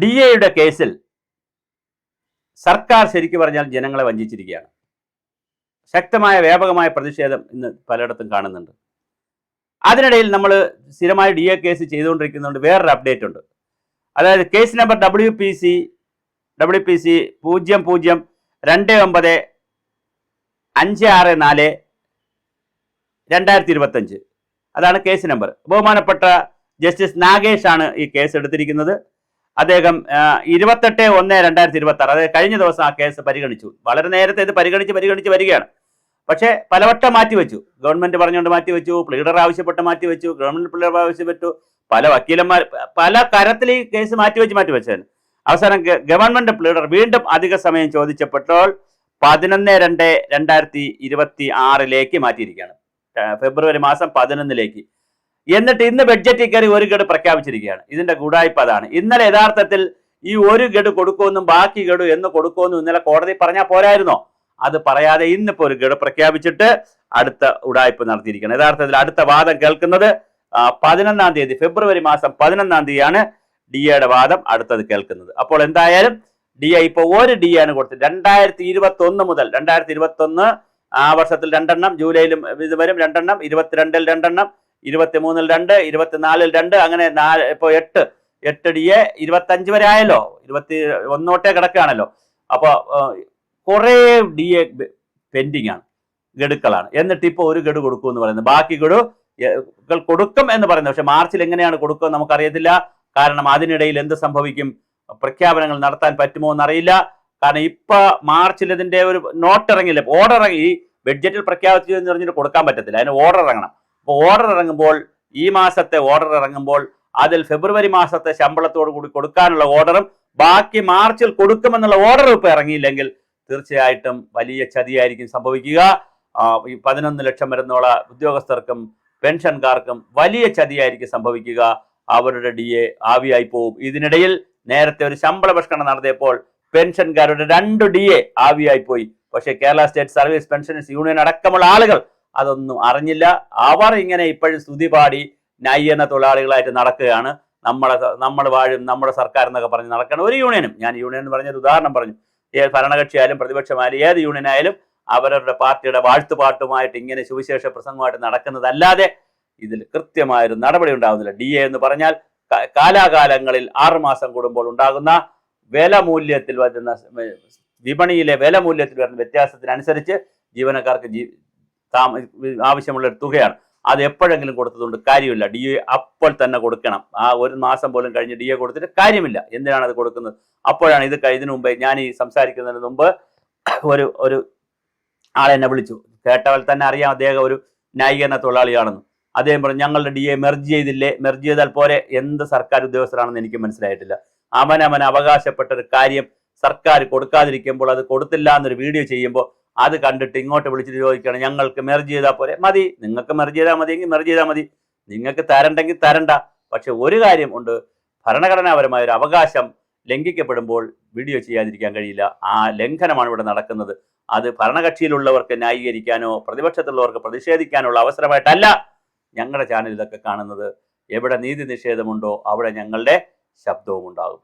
D എയുടെ കേസിൽ സർക്കാർ ശരിക്കു പറഞ്ഞാൽ ജനങ്ങളെ വഞ്ചിച്ചിരിക്കുകയാണ്. ശക്തമായ വ്യാപകമായ പ്രതിഷേധം ഇന്ന് പലയിടത്തും കാണുന്നുണ്ട്. അതിനിടയിൽ നമ്മൾ സ്ഥിരമായ ഡി എ കേസ് ചെയ്തുകൊണ്ടിരിക്കുന്നതുകൊണ്ട് വേറൊരു അപ്ഡേറ്റ് ഉണ്ട്. അതായത് case number W P C W P C പൂജ്യം പൂജ്യം രണ്ട് ഒമ്പത് അഞ്ച് ആറ് നാല് രണ്ടായിരത്തി ഇരുപത്തഞ്ച് അതാണ് കേസ് നമ്പർ ബഹുമാനപ്പെട്ട ജസ്റ്റിസ് നാഗേഷ് ആണ് ഈ കേസ് എടുത്തിരിക്കുന്നത്. അദ്ദേഹം ഇരുപത്തെട്ട് ഒന്ന് രണ്ടായിരത്തി ഇരുപത്തി ആറ് അതായത് കഴിഞ്ഞ ദിവസം ആ കേസ് പരിഗണിച്ചു. വളരെ നേരത്തെ ഇത് പരിഗണിച്ച് പരിഗണിച്ച് വരികയാണ്. പക്ഷേ പലവട്ടം മാറ്റിവെച്ചു. ഗവൺമെന്റ് പറഞ്ഞുകൊണ്ട് മാറ്റിവെച്ചു പ്ലീഡർ ആവശ്യപ്പെട്ട് മാറ്റിവെച്ചു ഗവൺമെന്റ് പ്ലീഡർ ആവശ്യപ്പെട്ടു. പല വക്കീലന്മാർ പല കരത്തിൽ ഈ കേസ് മാറ്റിവെച്ച് മാറ്റിവെച്ചതിന്. അവസാനം ഗവൺമെന്റ് പ്ലീഡർ വീണ്ടും അധിക സമയം ചോദിച്ചപ്പോൾ പതിനൊന്ന് രണ്ട് രണ്ടായിരത്തി ഇരുപത്തി ആറിലേക്ക് മാറ്റിയിരിക്കുകയാണ് ഫെബ്രുവരി മാസം പതിനൊന്നിലേക്ക്. എന്നിട്ട് ഇന്ന് ബഡ്ജറ്റിൽ കയറി ഒരു ഗഡു പ്രഖ്യാപിച്ചിരിക്കുകയാണ്. ഇതിന്റെ ഗുഡായ്പ അതാണ്. ഇന്നലെ യഥാർത്ഥത്തിൽ ഈ ഒരു ഗഡു കൊടുക്കുമെന്നും ബാക്കി ഗഡു എന്ന് കൊടുക്കുമെന്നും ഇന്നലെ കോടതി പറഞ്ഞാൽ പോരായിരുന്നോ? അത് പറയാതെ ഇന്നിപ്പോ ഒരു ഗഡു പ്രഖ്യാപിച്ചിട്ട് അടുത്ത ഉടായ്പ നടത്തിയിരിക്കുകയാണ്. യഥാർത്ഥത്തിൽ അടുത്ത വാദം കേൾക്കുന്നത് പതിനൊന്നാം തീയതി ഫെബ്രുവരി മാസം പതിനൊന്നാം തീയതിയാണ് ഡി എയുടെ വാദം അടുത്തത് കേൾക്കുന്നത്. അപ്പോൾ എന്തായാലും ഡി എ ഇപ്പോൾ ഒരു ഡി ആണ് കൊടുത്തത് രണ്ടായിരത്തി ഇരുപത്തി ഒന്ന് മുതൽ രണ്ടായിരത്തി ഇരുപത്തി ഒന്ന് ആ വർഷത്തിൽ രണ്ടെണ്ണം ജൂലൈയിലും ഇത് വരും രണ്ടെണ്ണം ഇരുപത്തിരണ്ടിൽ രണ്ടെണ്ണം ഇരുപത്തി മൂന്നിൽ രണ്ട് ഇരുപത്തിനാലിൽ രണ്ട് അങ്ങനെ നാല് ഇപ്പോൾ എട്ട് എട്ട് ഡി എ ഇരുപത്തഞ്ച് വരെ ആയല്ലോ. ഇരുപത്തി ഒന്നോട്ടേ കിടക്കുകയാണല്ലോ. അപ്പോൾ കുറേ ഡി എ പെൻഡിങ് ആണ്. ഗഡുക്കളാണ്. എന്നിട്ട് ഇപ്പോൾ ഒരു ഗഡു കൊടുക്കും എന്ന് പറയുന്നത്. ബാക്കി ഗഡു കൊടുക്കും എന്ന് പറയുന്നത്. പക്ഷെ മാർച്ചിൽ എങ്ങനെയാണ് കൊടുക്കുക നമുക്കറിയത്തില്ല. കാരണം അതിനിടയിൽ എന്ത് സംഭവിക്കും? പ്രഖ്യാപനങ്ങൾ നടത്താൻ പറ്റുമോ എന്നറിയില്ല. കാരണം ഇപ്പൊ മാർച്ചിൽ ഇതിന്റെ ഒരു നോട്ട് ഇറങ്ങില്ല ഓർഡർ ഇറങ്ങി. ബഡ്ജറ്റിൽ പ്രഖ്യാപിച്ചു എന്ന് പറഞ്ഞിട്ട് കൊടുക്കാൻ പറ്റത്തില്ല. അതിന് ഓർഡർ ഇറങ്ങണം. ഓർഡർ ഇറങ്ങുമ്പോൾ ഈ മാസത്തെ ഓർഡർ ഇറങ്ങുമ്പോൾ അതിൽ ഫെബ്രുവരി മാസത്തെ ശമ്പളത്തോട് കൂടി കൊടുക്കാനുള്ള ഓർഡറും ബാക്കി മാർച്ചിൽ കൊടുക്കുമെന്നുള്ള ഓർഡർ ഇപ്പോൾ ഇറങ്ങിയില്ലെങ്കിൽ തീർച്ചയായിട്ടും വലിയ ചതിയായിരിക്കും സംഭവിക്കുക. ഈ പതിനൊന്ന് ലക്ഷം വരുന്നുള്ള ഉദ്യോഗസ്ഥർക്കും പെൻഷൻകാർക്കും വലിയ ചതിയായിരിക്കും സംഭവിക്കുക. അവരുടെ ഡി എ ആവിയായി പോവും. ഇതിനിടയിൽ നേരത്തെ ഒരു ശമ്പള പരിഷ്കരണം നടത്തിയപ്പോൾ പെൻഷൻകാരുടെ രണ്ട് ഡി എ ആവിയായി പോയി. പക്ഷേ Kerala state service pensioners union അടക്കമുള്ള ആളുകൾ അതൊന്നും അറിഞ്ഞില്ല. അവർ ഇങ്ങനെ ഇപ്പോഴും സ്തുതി പാടി നയ്യന തൊഴിലാളികളായിട്ട് നടക്കുകയാണ്. നമ്മളെ നമ്മൾ വാഴും നമ്മുടെ സർക്കാർ എന്നൊക്കെ പറഞ്ഞ് നടക്കണം ഒരു യൂണിയനും ഞാൻ യൂണിയൻ എന്ന് പറഞ്ഞൊരു ഉദാഹരണം പറഞ്ഞു. ഏത് ഭരണകക്ഷിയായാലും പ്രതിപക്ഷമായാലും ഏത് യൂണിയനായാലും അവരവരുടെ പാർട്ടിയുടെ വാഴ്ത്തുപാട്ടുമായിട്ട് ഇങ്ങനെ സുവിശേഷ പ്രസംഗമായിട്ട് നടക്കുന്നതല്ലാതെ ഇതിൽ കൃത്യമായൊരു നടപടി ഉണ്ടാകുന്നില്ല ഡി എ എന്ന് പറഞ്ഞാൽ കാലാകാലങ്ങളിൽ ആറുമാസം കൂടുമ്പോൾ ഉണ്ടാകുന്ന വില മൂല്യത്തിൽ വരുന്ന വിപണിയിലെ വില മൂല്യത്തിൽ വരുന്ന വ്യത്യാസത്തിനനുസരിച്ച് ജീവനക്കാർക്ക് താമ ആവശ്യമുള്ള ഒരു തുകയാണ്. അത് എപ്പോഴെങ്കിലും കൊടുത്തതുകൊണ്ട് കാര്യമില്ല. ഡി എ അപ്പോൾ തന്നെ കൊടുക്കണം. ആ ഒരു മാസം പോലും കഴിഞ്ഞ് ഡി എ കൊടുത്തിട്ട് കാര്യമില്ല. എന്തിനാണ് അത് കൊടുക്കുന്നത്? അപ്പോഴാണ് ഇത് കഴിഞ്ഞതിന് മുമ്പേ ഞാൻ ഈ സംസാരിക്കുന്നതിന് മുമ്പ് ഒരു ഒരു ആളെ എന്നെ വിളിച്ചു. കേട്ടവൽ തന്നെ അറിയാം അദ്ദേഹം ഒരു ന്യായീകരണ തൊഴിലാളിയാണെന്ന്. അദ്ദേഹം പറഞ്ഞു ഞങ്ങളുടെ ഡി എ മെർജ് ചെയ്തില്ലേ? മെർജ് ചെയ്താൽ പോരെ? എന്ത് സർക്കാർ ഉദ്യോഗസ്ഥരാണെന്ന് എനിക്ക് മനസ്സിലായിട്ടില്ല. അവനവൻ അവകാശപ്പെട്ട ഒരു കാര്യം സർക്കാർ കൊടുക്കാതിരിക്കുമ്പോൾ അത് കൊടുത്തില്ല എന്നൊരു വീഡിയോ ചെയ്യുമ്പോൾ അത് കണ്ടിട്ട് ഇങ്ങോട്ട് വിളിച്ചിട്ട് ചോദിക്കുകയാണ് ഞങ്ങൾക്ക് മെർജ് ചെയ്താൽ പോലെ മതി നിങ്ങൾക്ക് മെർജ് ചെയ്താൽ മതിയെങ്കിൽ മെർജ് ചെയ്താൽ മതി. നിങ്ങൾക്ക് തരണ്ടെങ്കിൽ തരണ്ട. പക്ഷെ ഒരു കാര്യം ഉണ്ട്. ഭരണഘടനാപരമായ ഒരു അവകാശം ലംഘിക്കപ്പെടുമ്പോൾ വീഡിയോ ചെയ്യാതിരിക്കാൻ കഴിയില്ല. ആ ലംഘനമാണ് ഇവിടെ നടക്കുന്നത്. അത് ഭരണകക്ഷിയിലുള്ളവർക്ക് ന്യായീകരിക്കാനോ പ്രതിപക്ഷത്തുള്ളവർക്ക് പ്രതിഷേധിക്കാനുള്ള അവസരമായിട്ടല്ല ഞങ്ങളുടെ ചാനൽ ഇതൊക്കെ കാണുന്നത്. എവിടെ നീതി നിഷേധമുണ്ടോ അവിടെ ഞങ്ങളുടെ ശബ്ദവും ഉണ്ടാകും.